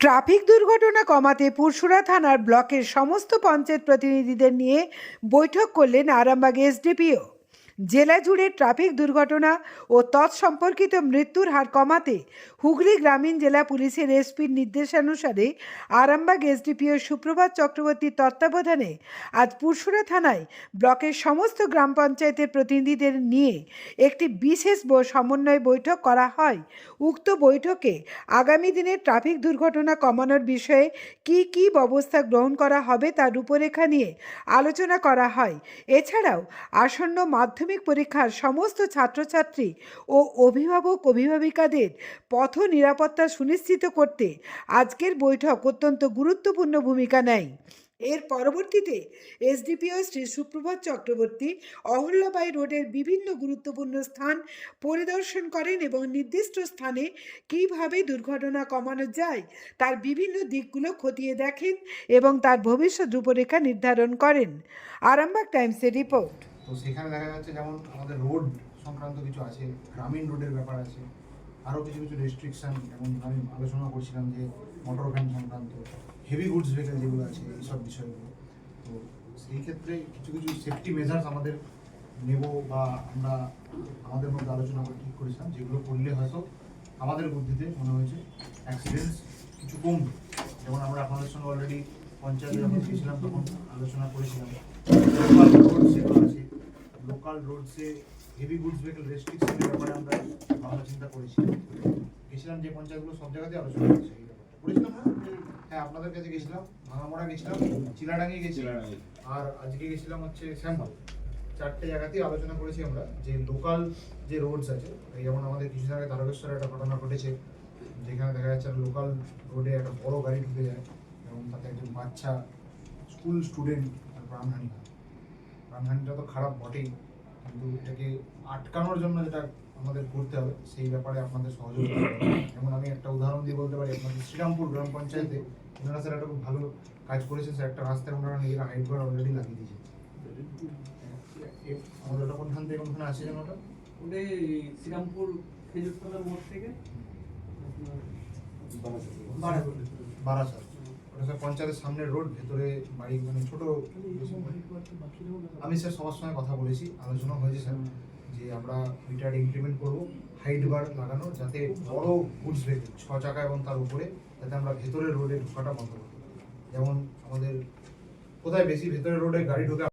Traffic দুর্ঘটনা কমাতে পুরসুরা থানার ব্লকের সমস্ত পঞ্চায়েত প্রতিনিধিদের নিয়ে বৈঠক করলেন আরামবাগ এসডিপিও। জেলা জুড়ে ট্রাফিক দুর্ঘটনা ও তৎসম্পর্কিত মৃত্যুর হার কমাতে হুগলি গ্রামীণ জেলা পুলিশের এসপির নির্দেশানুসারে আরামবাগ এসডিপিও সুপ্রভাত চক্রবর্তীর তত্ত্বাবধানে আজ পুরসুরা থানায় ব্লকের সমস্ত গ্রাম পঞ্চায়েতের প্রতিনিধিদের নিয়ে একটি বিশেষ সমন্বয় বৈঠক করা হয়। উক্ত বৈঠকে আগামী দিনে ট্রাফিক দুর্ঘটনা কমানোর বিষয়ে কি কি ব্যবস্থা গ্রহণ করা হবে তার রূপরেখা নিয়ে আলোচনা করা হয়। এছাড়াও আসন্ন মাধ্যমিক পরীক্ষার সমস্ত ছাত্রছাত্রী ও অভিভাবক, অভিভাবিকাদের পথ নিরাপত্তা সুনিশ্চিত করতে আজকের বৈঠক অত্যন্ত গুরুত্বপূর্ণ ভূমিকা নেয়। এর পরবর্তীতে এসডিপিও শ্রী সুপ্রভাত চক্রবর্তী অহল্যাবাই রোডের বিভিন্ন গুরুত্বপূর্ণ স্থান পরিদর্শন করেন এবং নির্দিষ্ট স্থানে কীভাবে দুর্ঘটনা কমানো যায় তার বিভিন্ন দিকগুলো খতিয়ে দেখেন এবং তার ভবিষ্যৎ রূপরেখা নির্ধারণ করেন। আরামবাগ টাইমসের রিপোর্ট। তো সেখানে দেখা যাচ্ছে যেমন আমাদের রোড সংক্রান্ত কিছু আছে, গ্রামীণ রোডের ব্যাপার আছে, আরও কিছু কিছু রেস্ট্রিকশন যেমন আমি আলোচনা করছিলাম যে মোটর ভ্যান সংক্রান্ত হেভি গুডস ভেহিকেল যেগুলো আছে, এইসব বিষয়গুলো। তো সেই ক্ষেত্রে কিছু কিছু সেফটি মেজার্স আমাদের নেব বা আমরা আমাদের মধ্যে আলোচনা করে ঠিক করেছিলাম, যেগুলো করলে হয়তো আমাদের বুদ্ধিতে মনে হয়েছে অ্যাক্সিডেন্টস কিছু কমবে। যেমন আমরা আপনাদের সঙ্গে অলরেডি পঞ্চায়েতে যখন গিয়েছিলাম তখন আলোচনা করেছিলাম লোকাল রোড যেগুলো আছে লোকাল রোডসে হেভি গুডস ভেহিকেল রেস্ট্রিকশনের ব্যাপারে আমরা ভাবনা চিন্তা করেছি। গেছিলাম যে পঞ্চায়েতগুলো সব জায়গাতেই আলোচনা করেছে এই ব্যাপারটা। করেছিলাম না? হ্যাঁ আপনাদের কাছে গেছিলাম ভাঙামোড়া গেছিলাম চিলাডাঙ্গি গেছিলাম আর আজকে গেছিলাম হচ্ছে শ্যামবাগ। চারটে জায়গাতেই আলোচনা করেছি আমরা যে লোকাল যে রোডস আছে যেমন আমাদের কিছুদিন আগে তারকেশ্বরে একটা ঘটনা ঘটেছে যেখানে দেখা যাচ্ছে লোকাল রোডে একটা বড় গাড়ি ঢুকে যায় এবং তাতে একজন বাচ্চা স্কুল স্টুডেন্ট প্রাণহানি হয়। প্রাণহানিটা তো খারাপ বটেই। কিন্তু এটাকে আটকানোর জন্য যেটা আমাদের করতে হবে সেই ব্যাপারে আপনাদের সহযোগিতা। যেমন আমি একটা উদাহরণ দিয়ে বলতে পারি আপনাদের শ্রীরামপুর গ্রাম পঞ্চায়েতে ওনারা স্যার একটা খুব ভালো কাজ করেছেন স্যার একটা রাস্তায় ওনারা নিজেরা হাইট বার অলরেডি লাগিয়ে দিয়েছে আমাদের ওটা কোনখান থেকে কোনখানে আছে যেন ওটা ওটা শ্রীরামপুর খেজুরতলা মোড় থেকে। বারাসাত ওটা স্যার, পঞ্চায়েতের সামনে রোড, ভেতরে বাড়ি মানে ছোট আমি স্যার সবার সময় কথা বলেছি, আলোচনা হয়েছে স্যার, যে আমরা মিটার ইমপ্লিমেন্ট করব হাইট বার লাগানো, যাতে বড় গুডস ভেহিকেল ছ চাকা এবং তার উপরে, যাতে আমরা ভেতরের রোডে ঢোকাটা বন্ধ করতে যেমন আমাদের কোথায় বেশি ভেতরের রোডে গাড়ি ঢোকে